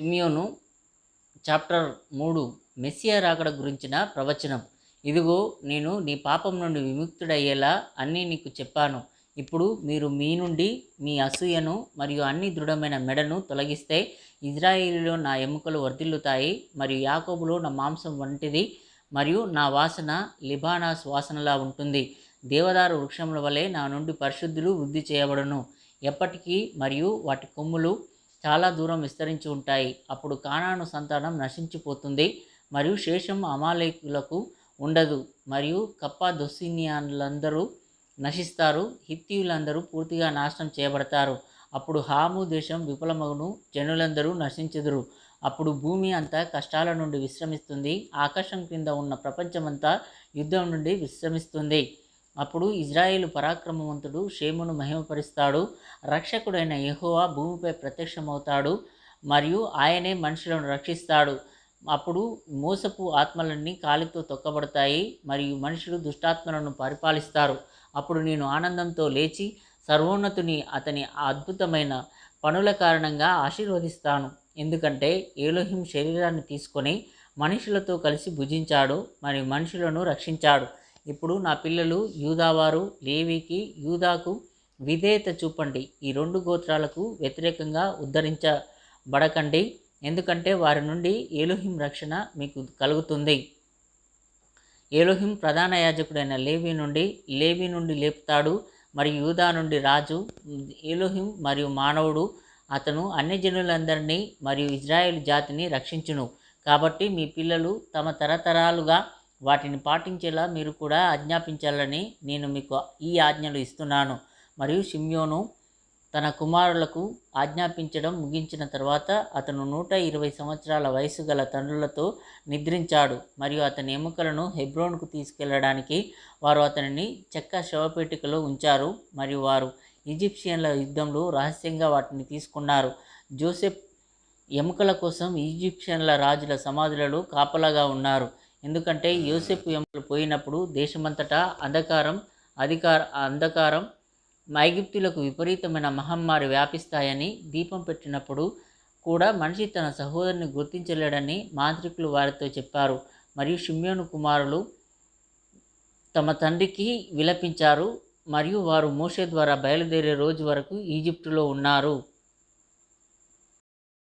Simeon chapter మూడు Messiah రాకడ గురించిన ప్రవచనం. ఇదిగో నేను నీ పాపం నుండి విముక్తుడయ్యేలా అన్నీ నీకు చెప్పాను. ఇప్పుడు మీరు మీ నుండి మీ అసూయను మరియు అన్ని దృఢమైన మెడను తొలగిస్తే ఇజ్రాయిల్లో నా ఎముకలు వర్ధిల్లుతాయి మరియు యాకోబులో నా మాంసం వంటిది మరియు నా వాసన లిబానాస్ వాసనలా ఉంటుంది. దేవదారు వృక్షముల వలె నా నుండి పరిశుద్ధులు వృద్ధి చేయబడును. ఎప్పటికీ మరియు వాటి కొమ్ములు చాలా దూరం విస్తరించి ఉంటాయి. అప్పుడు కానాను సంతానం నశించిపోతుంది. మరియు శేషం అమాలేకులకు ఉండదు. మరియు కప్పా దొస్సినియాన్లందరూ నశిస్తారు. హిత్తీయులందరూ పూర్తిగా నాశనం చేయబడతారు. అప్పుడు హాము దేశం విఫలమగును. జనులందరూ నశించెదరు. అప్పుడు భూమి అంతా కష్టాల నుండి విశ్రమిస్తుంది. ఆకాశం క్రింద ఉన్న ప్రపంచమంతా యుద్ధం నుండి విశ్రమిస్తుంది. అప్పుడు ఇజ్రాయేలు పరాక్రమవంతుడు షేమును మహిమపరుస్తాడు. రక్షకుడైన యహోవా భూమిపై ప్రత్యక్షమవుతాడు మరియు ఆయనే మనుషులను రక్షిస్తాడు. అప్పుడు మోసపు ఆత్మలన్నీ కాలితో తొక్కబడతాయి మరియు మనుషులు దుష్టాత్మలను పరిపాలిస్తారు. అప్పుడు నేను ఆనందంతో లేచి సర్వోన్నతుని అతని అద్భుతమైన పనుల కారణంగా ఆశీర్వదిస్తాను. ఎందుకంటే ఏలోహిం శరీరాన్ని తీసుకొని మనుషులతో కలిసి భుజించాడు మరియు మనుషులను రక్షించాడు. ఇప్పుడు నా పిల్లలు యూదావారు లేవీకి యూదాకు విధేయత చూపండి. ఈ రెండు గోత్రాలకు వ్యతిరేకంగా ఉద్ధరించబడకండి. ఎందుకంటే వారి నుండి ఏలోహిం రక్షణ మీకు కలుగుతుంది. ఏలోహిం ప్రధాన యాజకుడైన లేవి నుండి లేవి నుండి లేపుతాడు మరియు యూదా నుండి రాజు ఏలోహిం మరియు మానవుడు అతను అన్ని జనులందరినీ మరియు ఇజ్రాయేల్ జాతిని రక్షించును. కాబట్టి మీ పిల్లలు తమ తరతరాలుగా వాటిని పాటించేలా మీరు కూడా ఆజ్ఞాపించాలని నేను మీకు ఈ ఆజ్ఞలు ఇస్తున్నాను. మరియు షిమ్యోను తన కుమారులకు ఆజ్ఞాపించడం ముగించిన తర్వాత అతను నూట ఇరవై సంవత్సరాల వయసు గల తండ్రులతో నిద్రించాడు. మరియు అతని ఎముకలను హెబ్రోన్కు తీసుకెళ్ళడానికి వారు అతనిని చెక్క శవపేటికలో ఉంచారు. మరియు వారు ఈజిప్షియన్ల యుద్ధంలో రహస్యంగా వాటిని తీసుకున్నారు. జోసెఫ్ ఎముకల కోసం ఈజిప్షియన్ల రాజుల సమాధులలో కాపలాగా ఉన్నారు. ఎందుకంటే యూసెఫ్ ఎముకలు పోయినప్పుడు దేశమంతటా అంధకారం అధికార అంధకారం మైగిప్తులకు విపరీతమైన మహమ్మారి వ్యాపిస్తాయని దీపం పెట్టినప్పుడు కూడా మనిషి తన సహోదరుని గుర్తించలేడని మాంత్రికులు వారితో చెప్పారు. మరియు షిమ్యోను కుమారులు తమ తండ్రికి విలపించారు. మరియు వారు మోషే ద్వారా బయలుదేరే రోజు వరకు ఈజిప్టులో ఉన్నారు.